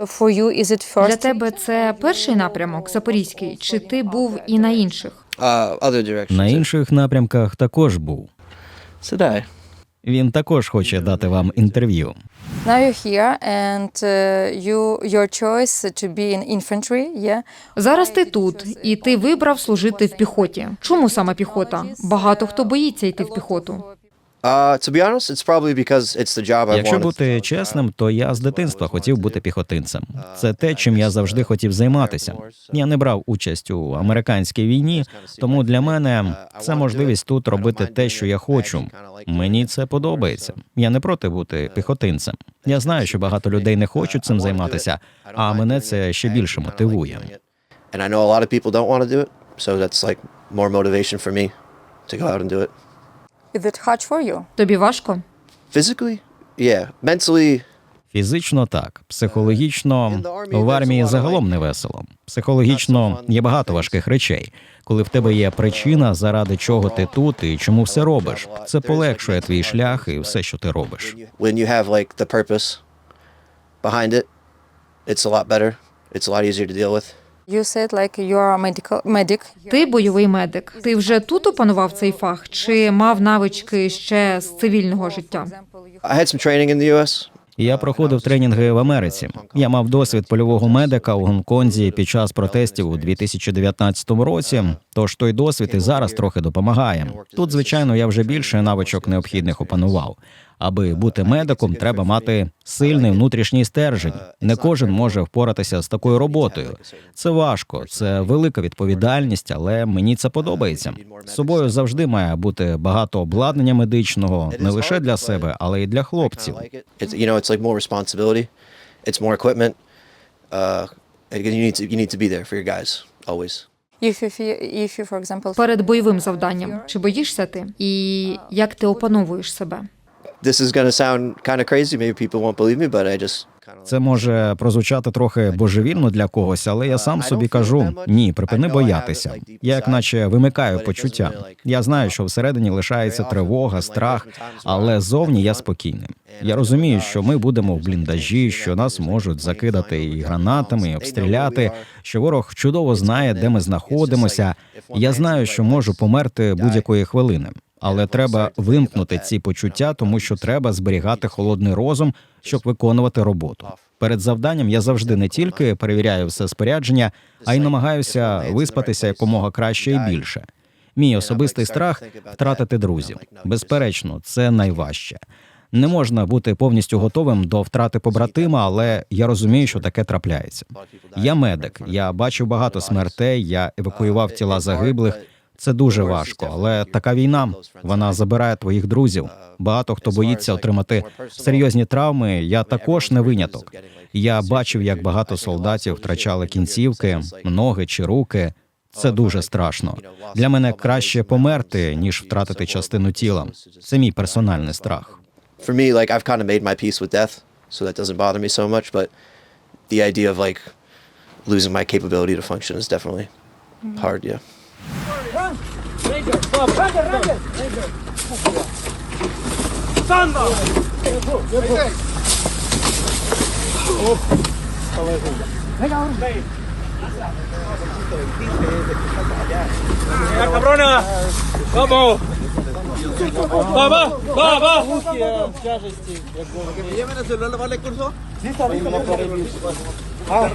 For you, is it first? Для тебе це перший напрямок Запорізький, чи ти був і на інших? Uh, other directions. На інших напрямках також був. Today. Він також хоче дати вам інтерв'ю. Now you're here, and uh, you your choice to be in infantry. Yeah. Зараз ти тут, і ти вибрав служити в піхоті. Чому саме піхота? Багато хто боїться йти в піхоту. Uh, to be honest, it's probably because it's the job I Якщо бути чесним, то я з дитинства хотів бути піхотинцем. Це те, чим я завжди хотів займатися. Я не брав участь у американській війні, тому для мене це можливість тут робити те, що я хочу. Мені це подобається. Я не проти бути піхотинцем. Я знаю, що багато людей не хочуть цим займатися, а мене це ще більше мотивує. And I know a lot of people don't want to do it, so that's like more motivation for me to go out and do it. Is it hard for you? Тобі важко? Physically, yeah. Mentally, Фізично так, психологічно в армії загалом не весело. Психологічно є багато важких речей. Коли в тебе є причина, заради чого ти тут і чому все робиш. Це полегшує твій шлях і все, що ти робиш. when you have like the purpose behind it, it's a lot better. It's a lot easier to deal with. You said like you are a medical medic. Ти бойовий медик. Ти вже тут опанував цей фах, чи мав навички ще з цивільного життя? I had some training in the U.S. Я проходив тренінги в Америці. Я мав досвід польового медика у Гонконзі під час протестів у 2019 році. Тож той досвід і зараз трохи допомагає. Тут, звичайно, я вже більше навичок необхідних опанував. Аби бути медиком, треба мати сильний внутрішній стержень. Не кожен може впоратися з такою роботою. Це важко, це велика відповідальність, але мені це подобається. З собою завжди має бути багато обладнання медичного, не лише для себе, але й для хлопців. Uh, always. Перед бойовим завданням. Чи боїшся ти? І як ти опановуєш себе? This is gonna sound kind of crazy. Maybe people won't believe me, but I just. Це може прозвучати трохи божевільно для когось, але я сам собі кажу: ні, припини боятися. Я як наче вимикаю почуття. Я знаю, що всередині лишається тривога, страх, але зовні я спокійний. Я розумію, що ми будемо в бліндажі, що нас можуть закидати і гранатами, і обстріляти. Що ворог чудово знає, де ми знаходимося. Я знаю, що можу померти будь-якої хвилини. Але треба вимкнути ці почуття, тому що треба зберігати холодний розум, щоб виконувати роботу. Перед завданням я завжди не тільки перевіряю все спорядження, а й намагаюся виспатися якомога краще і більше. Мій особистий страх втратити друзів. Безперечно, це найважче. Не можна бути повністю готовим до втрати побратима, але я розумію, що таке трапляється. Я медик, я бачив багато смертей, я евакуював тіла загиблих. Це дуже важко, але така війна вона забирає твоїх друзів. Багато хто боїться отримати серйозні травми. Я також не виняток. Я бачив, як багато солдатів втрачали кінцівки, ноги чи руки. Це дуже страшно. Для мене краще померти ніж втратити частину тіла. Це мій персональний страх. For me, like I've kind of made my peace with death, so that doesn't the idea of like losing my capability to function is definitely hard. Yeah. Ranger, Bob, Ranger, Ranger. Ranger. Samba. Venga, Venga, cabrona. Vamos. Va, va, va, va.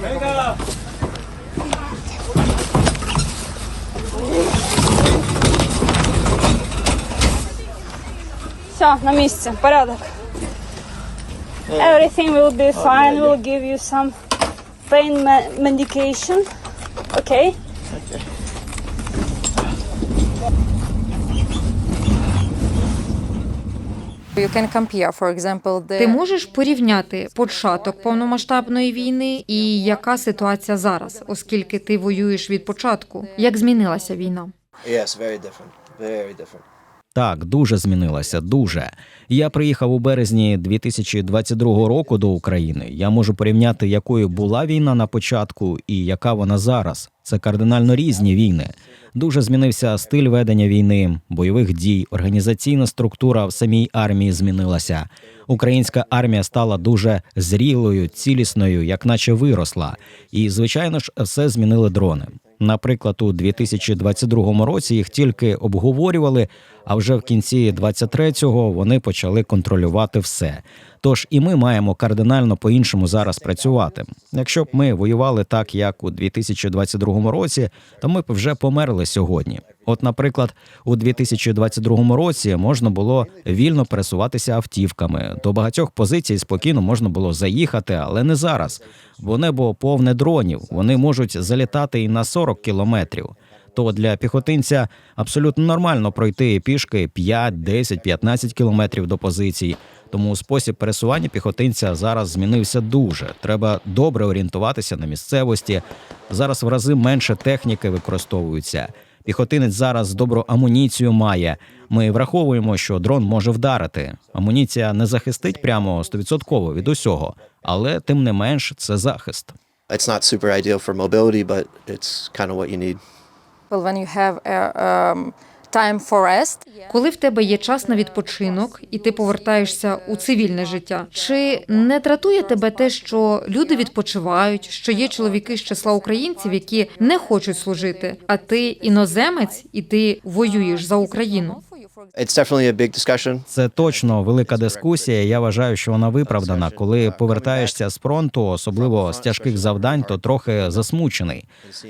Venga. Все, на місці, порядок. Everything will be fine. We'll give you some pain medication. Okay? you can compare, for example, the Ти можеш порівняти початок повномасштабної війни і яка ситуація зараз, оскільки ти воюєш від початку? Як змінилася війна? Yes, very different. Very different. Так, дуже змінилася. Дуже. Я приїхав у березні 2022 року до України. Я можу порівняти, якою була війна на початку і яка вона зараз. Це кардинально різні війни. Дуже змінився стиль ведення війни, бойових дій, організаційна структура в самій армії змінилася. Українська армія стала дуже зрілою, цілісною, як наче виросла. І, звичайно ж, все змінили дрони. Наприклад, у 2022 році їх тільки обговорювали, а вже в кінці 23-го вони почали контролювати все. Тож і ми маємо кардинально по-іншому зараз працювати. Якщо б ми воювали так, як у 2022 році, то ми б вже померли сьогодні. От, наприклад, у 2022 році можна було вільно пересуватися автівками. До багатьох позицій спокійно можна було заїхати, але не зараз. Бо небо повне дронів. Вони можуть залітати і на 40 кілометрів. То для піхотинця абсолютно нормально пройти пішки 5, 10, 15 кілометрів до позицій. Тому спосіб пересування піхотинця зараз змінився дуже. Треба добре орієнтуватися на місцевості. Зараз в рази менше техніки використовується. Піхотинець зараз добру амуніцію має. Ми враховуємо, що дрон може вдарити. Амуніція не захистить прямо 100% від усього, але тим не менш це захист. It's not super ideal for mobility, but it's kind of what you need. Well, when you have a, um, time for rest, Коли в тебе є час на відпочинок і ти повертаєшся у цивільне життя, чи не дратує тебе те, що люди відпочивають, що є чоловіки з числа українців, які не хочуть служити, а ти іноземець і ти воюєш за Україну? Це точно велика дискусія. Я вважаю, що вона виправдана. Коли повертаєшся з фронту, особливо з тяжких завдань, то трохи засмучений.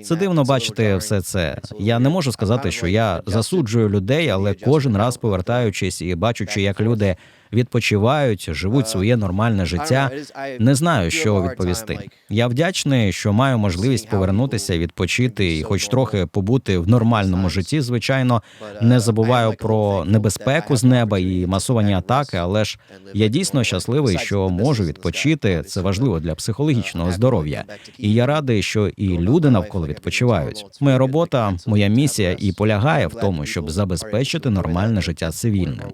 Це дивно бачити все це. Я не можу сказати, що я засуджую людей, але кожен раз повертаючись і бачучи, як люди відпочивають, живуть своє нормальне життя. Не знаю, що відповісти. Я вдячний, що маю можливість повернутися, відпочити і, хоч трохи побути в нормальному житті. Звичайно, не забуваю про небезпеку з неба і масовані атаки, але ж я дійсно щасливий, що можу відпочити. Це важливо для психологічного здоров'я. І я радий, що і люди навколо відпочивають. Моя робота, моя місія і полягає в тому, щоб забезпечити нормальне життя цивільним.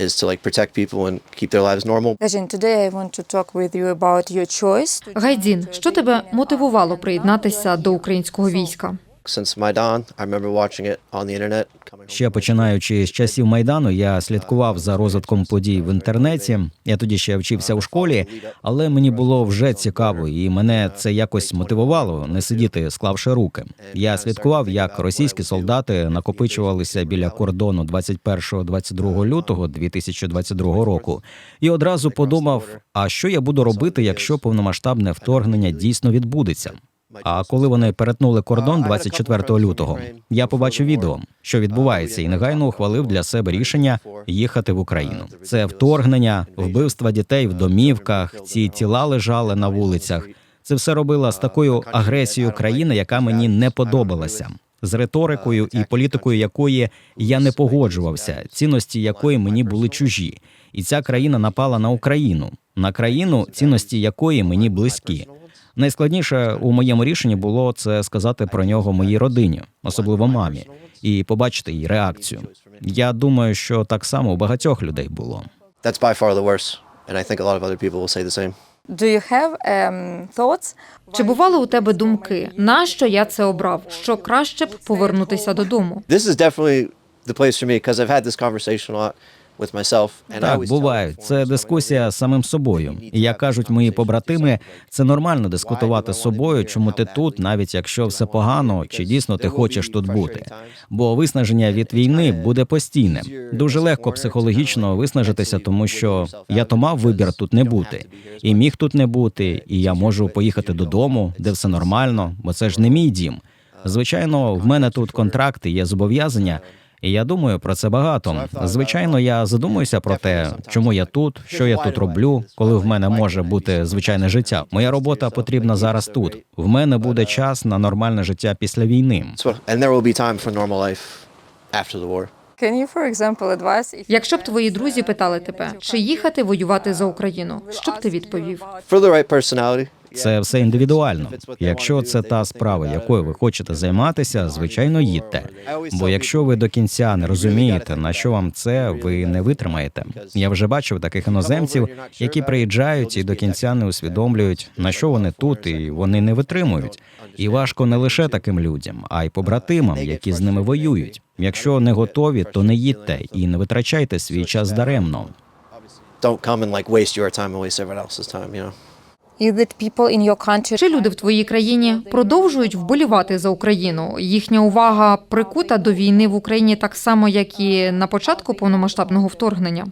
Is to like protect people and keep their lives normal. Gajin, today I want to talk with you about your choice to Гайдзін, що тебе мотивувало приєднатися до українського війська? Since Maidan, I remember watching it on the internet. Ще починаючи з часів майдану, я слідкував за розвитком подій в інтернеті. Я тоді ще вчився у школі, але мені було вже цікаво, і мене це якось мотивувало не сидіти, склавши руки. Я слідкував, як російські солдати накопичувалися біля кордону 21-22 лютого 2022 року, і одразу подумав: а що я буду робити, якщо повномасштабне вторгнення дійсно відбудеться? А коли вони перетнули кордон 24 лютого, я побачив відео, що відбувається, і негайно ухвалив для себе рішення їхати в Україну. Це вторгнення, вбивства дітей в домівках, ці тіла лежали на вулицях. Це все робила з такою агресією країни, яка мені не подобалася. З риторикою і політикою якої я не погоджувався, цінності якої мені були чужі, і ця країна напала на Україну, на країну, цінності якої мені близькі. Найскладніше у моєму рішенні було це сказати про нього моїй родині, особливо мамі, і побачити її реакцію. Я думаю, що так само у багатьох людей було. That's by far the worst, and I think a lot of other people will say the same. Do you have um, thoughts? Чи бували у тебе думки, нащо я це обрав? Що краще б повернутися додому? This is definitely the place for me because I've had this conversation a lot Так, буває. Це дискусія з самим собою. І як кажуть мої побратими, це нормально дискутувати з собою, чому ти тут, навіть якщо все погано, чи дійсно ти хочеш тут бути. Бо виснаження від війни буде постійним. Дуже легко психологічно виснажитися, тому що я то мав вибір тут не бути, і міг тут не бути, і я можу поїхати додому, де все нормально, бо це ж не мій дім. Звичайно, в мене тут контракти, є зобов'язання. І я думаю про це багато. Звичайно, я задумуюся про те, чому я тут, що я тут роблю, коли в мене може бути звичайне життя. Моя робота потрібна зараз тут. В мене буде час на нормальне життя після війни. Якщо б твої друзі питали тебе, чи їхати воювати за Україну, що б ти відповів? Це все індивідуально. Якщо це та справа, якою ви хочете займатися, звичайно, їдьте. Бо якщо ви до кінця не розумієте, на що вам це, ви не витримаєте. Я вже бачив таких іноземців, які приїжджають і до кінця не усвідомлюють, на що вони тут, і вони не витримують. І важко не лише таким людям, а й побратимам, які з ними воюють. Якщо не готові, то не їдьте і не витрачайте свій час даремно. Don't come and like waste your time and waste everyone else's time, you know. Чи люди в твоїй країні продовжують вболівати за Україну? Їхня увага прикута до війни в Україні так само, як і на початку повномасштабного вторгнення.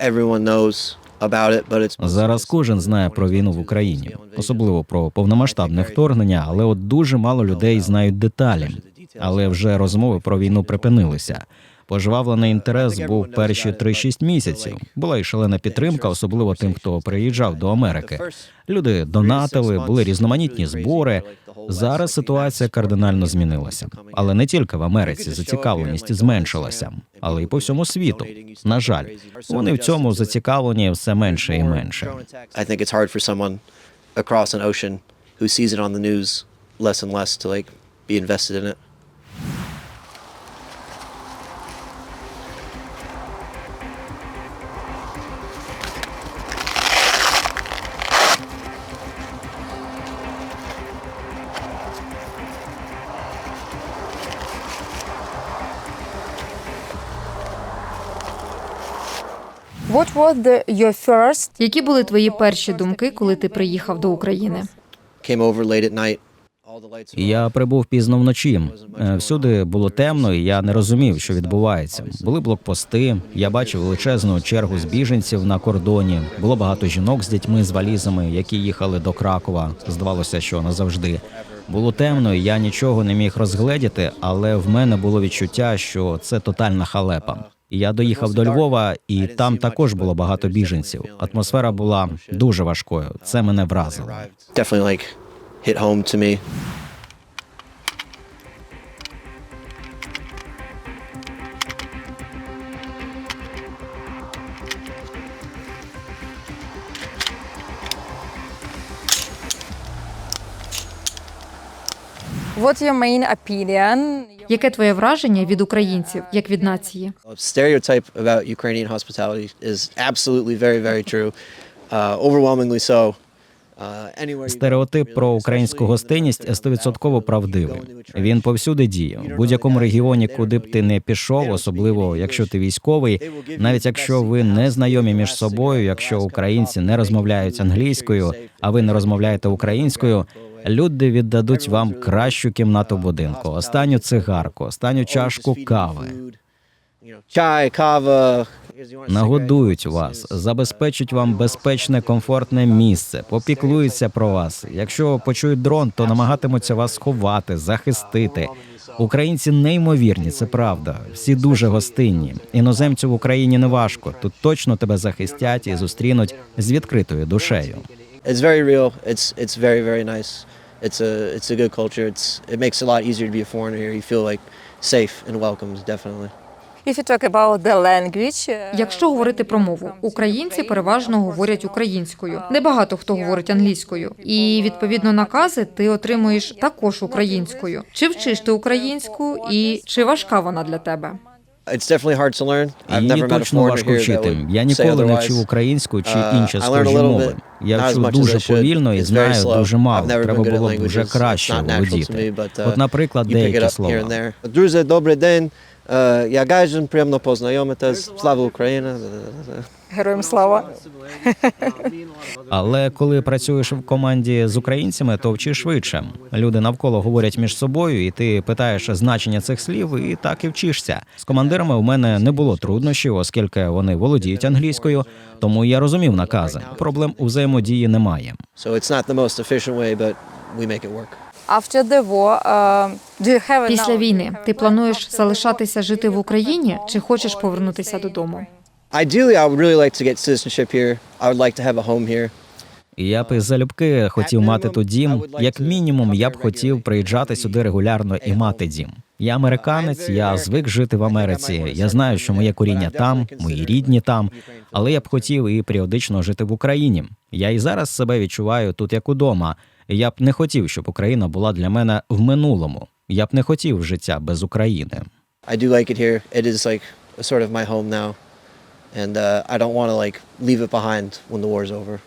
Everyone knows about it, but it's Зараз кожен знає про війну в Україні, особливо про повномасштабне вторгнення, але от дуже мало людей знають деталі. Але вже розмови про війну припинилися. Пожвавлений інтерес був перші 3-6 місяців. Була й шалена підтримка, особливо тим, хто приїжджав до Америки. Люди донатили, були різноманітні збори. Зараз ситуація кардинально змінилася, але не тільки в Америці зацікавленість зменшилася, але й по всьому світу. На жаль, вони в цьому зацікавлені все менше і менше. Across an ocean who sees it on the news less and less to like be invested in it. What was the, your first Які були твої перші думки, коли ти приїхав до України? Came over late at night. All the lights. were Я прибув пізно вночі. Е, Всюди було темно, і я не розумів, що відбувається. Були блокпости. Я бачив величезну чергу з біженців на кордоні. Було багато жінок з дітьми з валізами, які їхали до Кракова. Здавалося, що назавжди. Було темно, я нічого не міг розгледіти, але в мене було відчуття, що це тотальна халепа. Я доїхав до Львова, і там також було багато біженців. Атмосфера була дуже важкою. Це мене вразило. What's your main opinion? Яке твоє враження від українців, як від нації? Stereotype about Ukrainian hospitality is absolutely very, very true. Uh, overwhelmingly so. Uh, Стереотип про українську гостинність in стовідсотково America, правдивий. Він повсюди діє. В будь-якому регіоні, куди б ти не пішов, особливо якщо ти військовий, навіть якщо ви не знайомі між собою, якщо українці не розмовляють англійською, а ви не розмовляєте українською. Люди віддадуть вам кращу кімнату будинку, останню цигарку, останню чашку кави. Чай, кава. Нагодують вас, забезпечать вам безпечне, комфортне місце, попіклуються про вас. Якщо почують дрон, то намагатимуться вас сховати, захистити. Українці неймовірні, це правда. Всі дуже гостинні. Іноземцю в Україні не важко. Тут точно тебе захистять і зустрінуть з відкритою душею. It's very real. It's it's very very nice. It's a it's a good culture. It's it makes it a lot easier to be a foreigner here. You feel like safe and welcomed, definitely. If you talk about the language, uh, Якщо говорити про мову, українці переважно говорять українською. Небагато хто говорить англійською, і відповідно накази ти отримуєш також українською. Чи вчиш ти українську, і чи важка вона для тебе? It's definitely hard to learn. I've Її never met a точно foreigner важко here that вчити. would Я say ніколи не вчив українську чи Uh, інші схожі мови. Я as дуже повільно і знаю дуже I've мало. never Треба було б вже краще володіти. uh, От, наприклад, деякі слова. Друзі, добрий день. Е, Я Гайжин, приємно познайомитись. Слава Україна. героям слава. Але коли працюєш в команді з українцями, то вчиш швидше. Люди навколо говорять між собою, і ти питаєш значення цих слів, і так і вчишся. З командирами у мене не було труднощів, оскільки вони володіють англійською, тому я розумів накази. Проблем у взаємодії немає. So it's not the most efficient way, but we make it work. After the war, uh, do you have Після війни ти плануєш залишатися жити в Україні, чи хочеш повернутися додому? Ideally, I would really like to get citizenship here. I would like to have a home here. І Я б залюбки хотів мати тут дім. Як мінімум, я б хотів приїжджати сюди регулярно і мати дім. Я американець, я звик жити в Америці. Я знаю, що моє коріння там, мої рідні там, але я б хотів і періодично жити в Україні. Я і зараз себе відчуваю тут як удома. Я б не хотів, щоб Україна була для мене в минулому. Я б не хотів життя без України. I do like it here. It is like sort of my home now, and uh, I don't want to like leave it behind when the war's over.